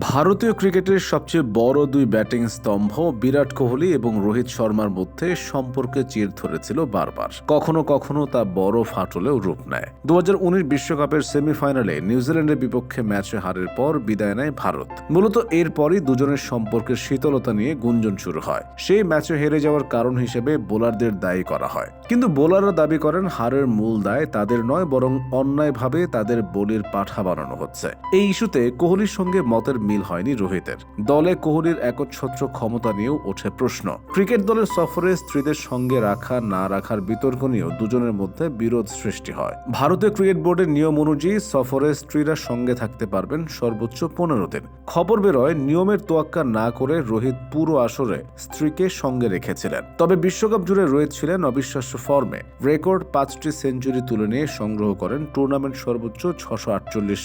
ভারতীয় ক্রিকেটের সবচেয়ে বড় দুই ব্যাটিং স্তম্ভ বিরাট কোহলি এবং রোহিত শর্মার মধ্যে সম্পর্কে চির ধরেছিল বারবার। কখনো কখনো তা বড় ফাটলেও রূপ নেয়। দু বিশ্বকাপের সেমিফাইনালে নিউজিল্যান্ডের বিপক্ষে ম্যাচে হারের পর বিদায় নেয় ভারত। মূলত এরপরই দুজনের সম্পর্কের শীতলতা নিয়ে গুঞ্জন শুরু হয়। সেই ম্যাচে হেরে যাওয়ার কারণ হিসেবে বোলারদের দায়ী করা হয়। কিন্তু বোলাররা দাবি করেন হারের মূল দায় তাদের নয়, বরং অন্যায়ভাবে তাদের বলির পাঠা বানানো হচ্ছে। এই ইস্যুতে কোহলির সঙ্গে মতের মিল হয়নি রোহিতের। দলে কোহলির একচ্ছত্র ক্ষমতা নিয়েও ওঠে প্রশ্ন। ক্রিকেট দলের সফরে স্ত্রীদের সঙ্গে রাখা, না রাখার বিতর্ক নিয়েও দুজনের মধ্যে বিরোধ সৃষ্টি হয়। ভারতীয় ক্রিকেট বোর্ডের নিয়ম অনুযায়ী সফরে স্ত্রীরা সঙ্গে থাকতে পারবেন সর্বোচ্চ পনেরো দিন। খবর বেরোয়, নিয়মের তোয়াক্কা না করে রোহিত পুরো আসরে স্ত্রীকে সঙ্গে রেখেছিলেন। তবে বিশ্বকাপ জুড়ে রোহিত ছিলেন অবিশ্বাস্য ফর্মে। রেকর্ড পাঁচটি সেঞ্চুরি তুলে নিয়ে সংগ্রহ করেন টুর্নামেন্ট সর্বোচ্চ ছশো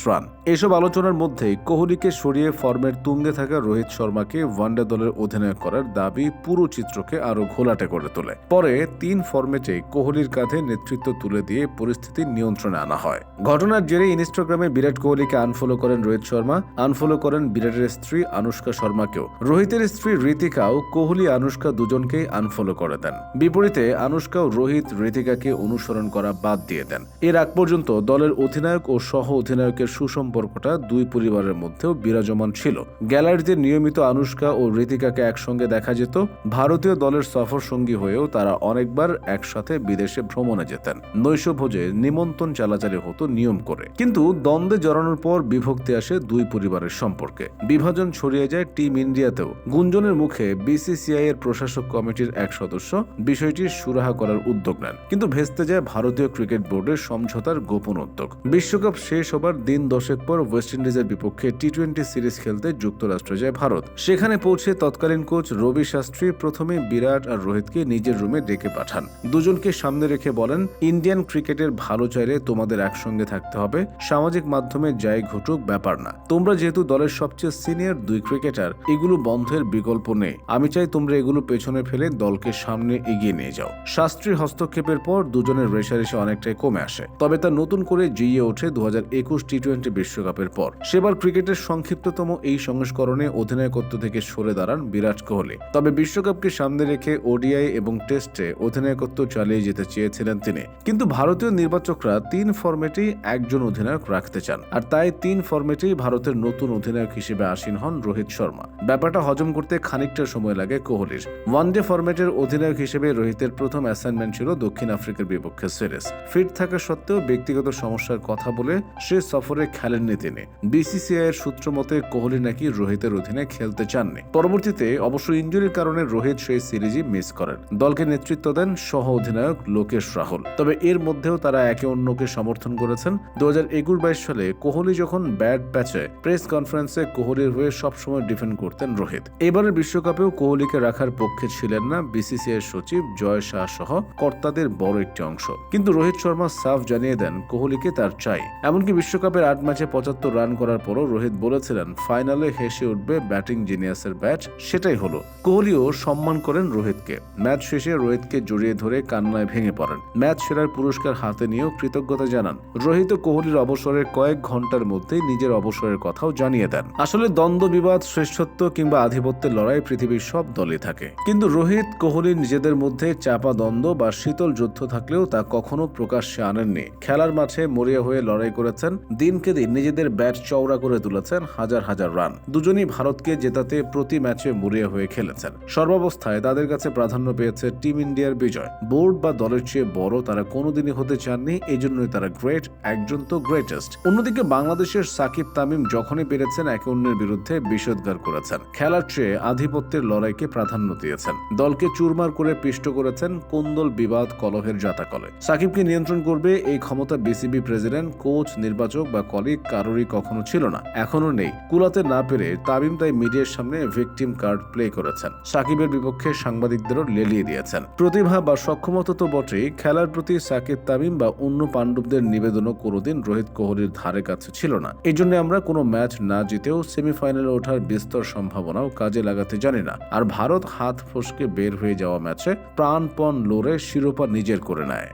রান। এসব আলোচনার মধ্যেই কোহলিকে সরিয়ে ফর্মের তুঙ্গে থাকা রোহিত শর্মাকে ওয়ানডে দলের অধিনায়ক করার দাবি পুরো চিত্রকে আরও ঘোলাটে করে তোলে। পরে তিন ফর্মেটে কোহলির কাঁধে নেতৃত্ব তুলে দিয়ে পরিস্থিতি নিয়ন্ত্রণে আনা হয়। ঘটনার জেরে ইনস্টাগ্রামে বিরাট কোহলিকে আনফলো করেন রোহিত শর্মা, আনফলো করেন বিরাটের স্ত্রী আনুষ্কা শর্মাকেও। রোহিতের স্ত্রী ঋতিকাও কোহলি আনুষ্কা দুজনকেই আনফলো করে দেন। বিপরীতে আনুষ্কাও রোহিত ঋতিকাকে অনুসরণ করা বাদ দিয়ে দেন। এর আগ পর্যন্ত দলের অধিনায়ক ও সহ অধিনায়কের সুসম্পর্কটা দুই পরিবারের মধ্যেও বিরাজমান ছিল। গ্যালারিতে নিয়মিত আনুষ্কা ও ঋতিকাকে একসঙ্গে দেখা যেত। ভারতীয় দলের সফর সঙ্গী হয়েও তারা অনেকবার একসাথে বিদেশে ভ্রমণে যেতেন। নৈশভোজে নিমন্ত্রণ চালাচালি হতো নিয়ম করে। কিন্তু দ্বন্দ্বে জড়ানোর পর বিভক্তি আসে দুই পরিবারের সম্পর্কে। বিভাজন ছড়িয়ে যায় টিম ইন্ডিয়াতেও। গুঞ্জনের মুখে বিসিসিআই এর প্রশাসক কমিটির এক সদস্য বিষয়টি সুরাহা করার উদ্যোগ নেন। কিন্তু ভেস্তে যায় ভারতীয় ক্রিকেট বোর্ডের সমঝোতার গোপন উদ্যোগ। বিশ্বকাপ শেষ হবার দিন দশেক পর ওয়েস্ট ইন্ডিজের বিপক্ষে টি টোয়েন্টি সিরিজ খেলতে যুক্তরাষ্ট্র যায় ভারত। সেখানে পৌঁছে তৎকালীন কোচ রবি শাস্ত্রী প্রথমে বিরাট আর রোহিতকে নিজের রুমে ডেকে পাঠান। দুজনকে সামনে রেখে বলেন, ইন্ডিয়ান ক্রিকেটের ভালো চাইলে তোমাদের একসঙ্গে থাকতে হবে। সামাজিক মাধ্যমে যাই ঘটুক, ব্যাপার না। তোমরা যেহেতু দলের সবচেয়ে সিনিয়র দুই ক্রিকেটার, এগুলো বন্ধের বিকল্প নেই। আমি চাই তোমরা এগুলো পেছনে ফেলে দলকে সামনে এগিয়ে নিয়ে যাও। শাস্ত্রীর হস্তক্ষেপের পর দুজনের রেশারেশি অনেকটাই কমে আসে। তবে তা নতুন করে জিয়ে ওঠে দু হাজার একুশ টি টোয়েন্টি বিশ্বকাপের পর। সেবার ক্রিকেটের সংক্ষিপ্ততম এই সংস্করণে অধিনায়কত্ব থেকে সরে দাঁড়ান বিরাট কোহলি। তবে বিশ্বকাপকে সামনে রেখে ওডিআই এবং টেস্টে অধিনায়কত্ব চালিয়ে যেতে চেয়েছিলেন তিনি। কিন্তু ভারতীয় নির্বাচকরা তিন ফরম্যাটেই একজন অধিনায়ক রাখতে চান। আর তাই তিন ফরম্যাটেই ভারতের নতুন অধিনায়ক হিসেবে আসীন হন রোহিত শর্মা। ব্যাপারটা হজম করতে খানিকটা সময় লাগে কোহলির। ওয়ানডে ফরম্যাটের অধিনায়ক হিসেবে রোহিতের প্রথম অ্যাসাইনমেন্ট ছিল দক্ষিণ আফ্রিকার বিপক্ষে সিরিজ। ফিট থাকা সত্ত্বেও ব্যক্তিগত সমস্যার কথা বলে সে সফরে খেলেননি তিনি। বিসিসিআই এর সূত্র মতে কোহলি নাকি রোহিতের অধীনে খেলতে চাননি। পরবর্তীতে অবশ্য ইঞ্জুরির কারণে রোহিত সেই সিরিজই মিস করেন। দলকে নেতৃত্ব দেন সহ অধিনায়ক লোকেশ রাহুল। তবে এর মধ্যেও তারা একে অন্যকে সমর্থন করেছেন। দু হাজার একুশ বাইশ সালে কোহলি যখন ব্যাট প্যাচে প্রেস কনফারেন্সে কোহলির হয়ে সবসময় ডিফেন্ড করতেন রোহিত। এবারের বিশ্বকাপেও কোহলিকে রাখার পক্ষে ছিলেন না বিসিসিআই সচিব জয় শাহ সহ কর্তাদের বড় একটি অংশ। কিন্তু রোহিত শর্মা সাফ জানিয়ে দেন কোহলিকে তার চাই। এমনকি বিশ্বকাপের আট ম্যাচে পঁচাত্তর রান করার পরও রোহিত বলেছিলেন ফাইনালে হেসে উঠবে ব্যাটিং জিনিয়াসের ব্যাট, সেটাই হলো। কোহলিও সম্মান করেন রোহিতকে। ম্যাচ শেষে রোহিতকে জড়িয়ে ধরে কান্নায় ভেঙে পড়েন। ম্যাচ সেরার পুরস্কার হাতে নিয়েও কৃতজ্ঞতা জানান। রোহিত কোহলির অবসরের কয়েক ঘণ্টার মধ্যেই নিজের অবসরের কথাও জানিয়ে দেন। আসলে দ্বন্দ্ব, বিবাদ, শ্রেষ্ঠত্ব কিংবা আধিপত্যের লড়াই পৃথিবীর সব দলে থাকে। কিন্তু রোহিত কোহলি নিজেদের মধ্যে চাপা দ্বন্দ্ব বা শীতল যুদ্ধ থাকলেও তা কখনো প্রকাশ্যে আনেননি। খেলার মাঠে মরিয়া হয়ে লড়াই করেছেন। দিনকে দিন নিজেদের ব্যাট চওড়া করে তুলেছেন হাজার হাজার রান। দুজনই ভারতকে জেতাতে প্রতি ম্যাচে মরিয়া হয়ে খেলেছেন। সর্বাবস্থায় তাদের কাছে প্রাধান্য পেয়েছে টিম ইন্ডিয়ার বিজয়। বোর্ড বা দলের চেয়ে বড় তারা কোনোদিনই হতে চাননি এই জন্যই তারা গ্রেট, একজন তো গ্রেটেস্ট। অন্যদিকে বাংলাদেশের সাকিব তামিম যখনই পেরেছেন একে অন্যের বিরুদ্ধে বিষোদ্গার করেছেন। খেলার চেয়ে আধিপত্যের লড়াইকে প্রাধান্য দিয়েছেন। দলকে চুরমার করে পিষ্ট করেছেন কোন্দল বিবাদ কলহের জাতাকলে। সাকিবকে নিয়ন্ত্রণ করবে এই ক্ষমতা বিসিবি প্রেসিডেন্ট, কোচ, নির্বাচক বা কলিগ কারোরই কখনো ছিল না। এখনও নেই। কুলাতে না পেরে তামিম তাই মিডিয়ার সামনে ভিকটিম কার্ড প্লে করেছেন। সাকিবের বিপক্ষে সাংবাদিকদেরও লেলিয়ে দিয়েছেন। প্রতিভা বা সক্ষমতা তো বটেই, খেলার প্রতি সাকিব তামিম বা অন্য পাণ্ডবদের নিবেদনও কোনোদিন রোহিত কোহলির ধারে কাছে ছিল না। এই জন্য আমরা কোনো ম্যাচ না জিতেও সেমিফাইনালে ওঠার বিস্তর সম্ভাবনাও কাজে লাগাতে জানি না। আর ভারত হাত ফসকে বের হয়ে যাওয়া ম্যাচে প্রাণপণ লড়ে শিরোপা নিজের করে নেয়।